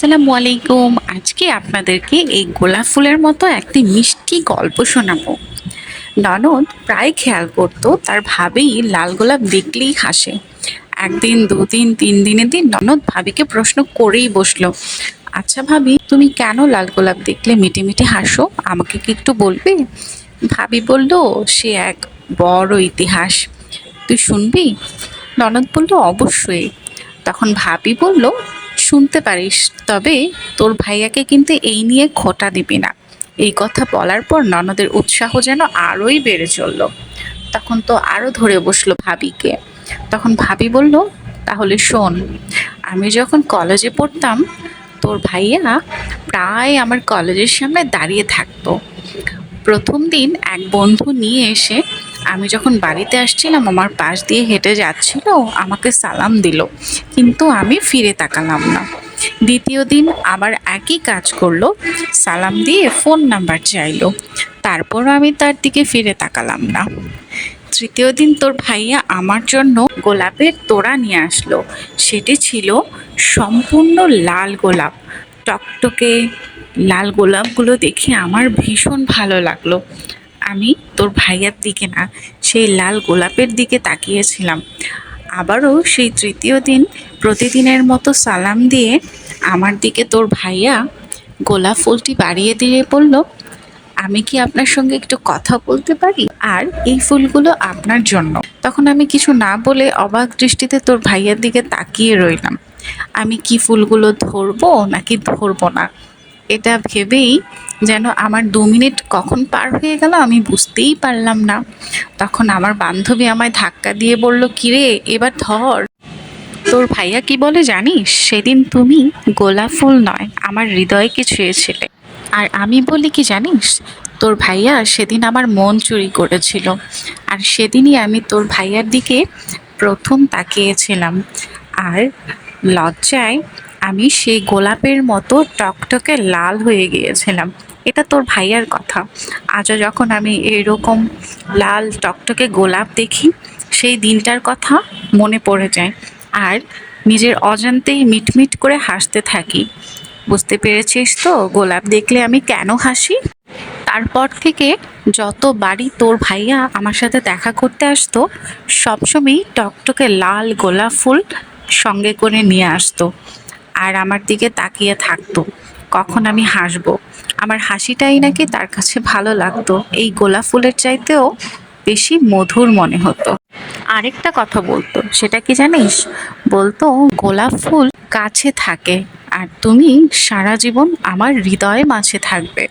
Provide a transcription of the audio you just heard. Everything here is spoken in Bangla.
আসসালামু আলাইকুম। আজকে আপনাদেরকে এই গোলাপ ফুলের মতো একটি মিষ্টি গল্প শোনাবো। ননদ প্রায় খেয়াল করতো, তার ভাবেই লাল গোলাপ দেখলেই হাসে। একদিন, দুদিন, তিন দিনের দিন ননদ ভাবিকে প্রশ্ন করেই বসল আচ্ছা ভাবি, তুমি কেন লাল গোলাপ দেখলে মিটে মিটে হাসো? আমাকে কি একটু বলবে? ভাবি বলল, সে এক বড় ইতিহাস। তুই শুনবি? ননদ বলল, অবশ্যই। তখন ভাবি বলল শুনতে পারিস, তবে তোর ভাইয়াকে কিন্তু এই নিয়ে খোটা দিবি না। এই কথা বলার পর ননদের উৎসাহ যেন আরোই বেড়ে চলল। তখন তো আরও ধরে বসল ভাবিকে। তখন ভাবি বলল, তাহলে শোন, আমি যখন কলেজে পড়তাম, তোর ভাইয়া প্রায় আমার কলেজের সামনে দাঁড়িয়ে থাকতো। প্রথম দিন এক বন্ধু নিয়ে এসে আমি যখন বাড়িতে আসছিলাম, আমার পাশ দিয়ে হেঁটে যাচ্ছিল, আমাকে সালাম দিল। কিন্তু আমি ফিরে তাকালাম না। দ্বিতীয় দিন আবার একই কাজ করল, সালাম দিয়ে ফোন নাম্বার চাইলো। তারপরও আমি তার দিকে ফিরে তাকালাম না। তৃতীয় দিন তোর ভাইয়া আমার জন্য গোলাপের তোড়া নিয়ে আসলো। সেটি ছিল সম্পূর্ণ লাল গোলাপ। টকটকে লাল গোলাপগুলো দেখে আমার ভীষণ ভালো লাগল। আমি তোর ভাইয়ার দিকে না, সেই লাল গোলাপের দিকে তাকিয়েছিলাম। আবারও সেই তৃতীয় দিন প্রতিদিনের মতো সালাম দিয়ে আমার দিকে তোর ভাইয়া গোলাপ ফুলটি বাড়িয়ে দিয়ে বলল, আমি কি আপনার সঙ্গে একটু কথা বলতে পারি? আর এই ফুলগুলো আপনার জন্য। তখন আমি কিছু না বলে অবাক দৃষ্টিতে তোর ভাইয়ার দিকে তাকিয়ে রইলাম। আমি কি ফুলগুলো ধরবো নাকি ধরবো না? এটা ভেবেই যেন আমার দু মিনিট কখন পার হয়ে গেল আমি বুঝতেই পারলাম না। তখন আমার বান্ধবী আমায় ধাক্কা দিয়ে বলল, কিরে, এবার ধর। তোর ভাইয়া কি বলে জানিস? সেদিন তুমি গোলাপ ফুল নয়, আমার হৃদয়কে ছুঁয়েছিলে। আর আমি বলি কি জানিস? তোর ভাইয়া সেদিন আমার মন চুরি করেছিল। আর সেদিনই আমি তোর ভাইয়ার দিকে প্রথম তাকিয়েছিলাম। আর লজ্জায় আমি সেই গোলাপের মতো টকটকে লাল হয়ে গিয়েছিলাম। এটা তোর ভাইয়ার কথা। আজও যখন আমি এরকম লাল টকটকে গোলাপ দেখি, সেই দিনটার কথা মনে পড়ে যায়। আর নিজের অজান্তেই মিটমিট করে হাসতে থাকি। বুঝতে পেরেছিস তো গোলাপ দেখলে আমি কেন হাসি? তারপর থেকে যত বাড়ি তোর ভাইয়া আমার সাথে দেখা করতে আসতো, সবসময়ই টকটকে লাল গোলাপ ফুল সঙ্গে করে নিয়ে আসতো। আর আমার দিকে তাকিয়ে থাকতো। কখন আমি হাসব? আমার হাসিটাই নাকি তার কাছে ভালো লাগতো। এই গোলাপ ফুলের চাইতেও বেশি মধুর মনে হতো। আরেকটা কথা বলতো, সেটা কি জানিস? বলতো, গোলাপ ফুল কাছে থাকে, আর তুমি সারা জীবন আমার হৃদয়ে মাঝে থাকবে।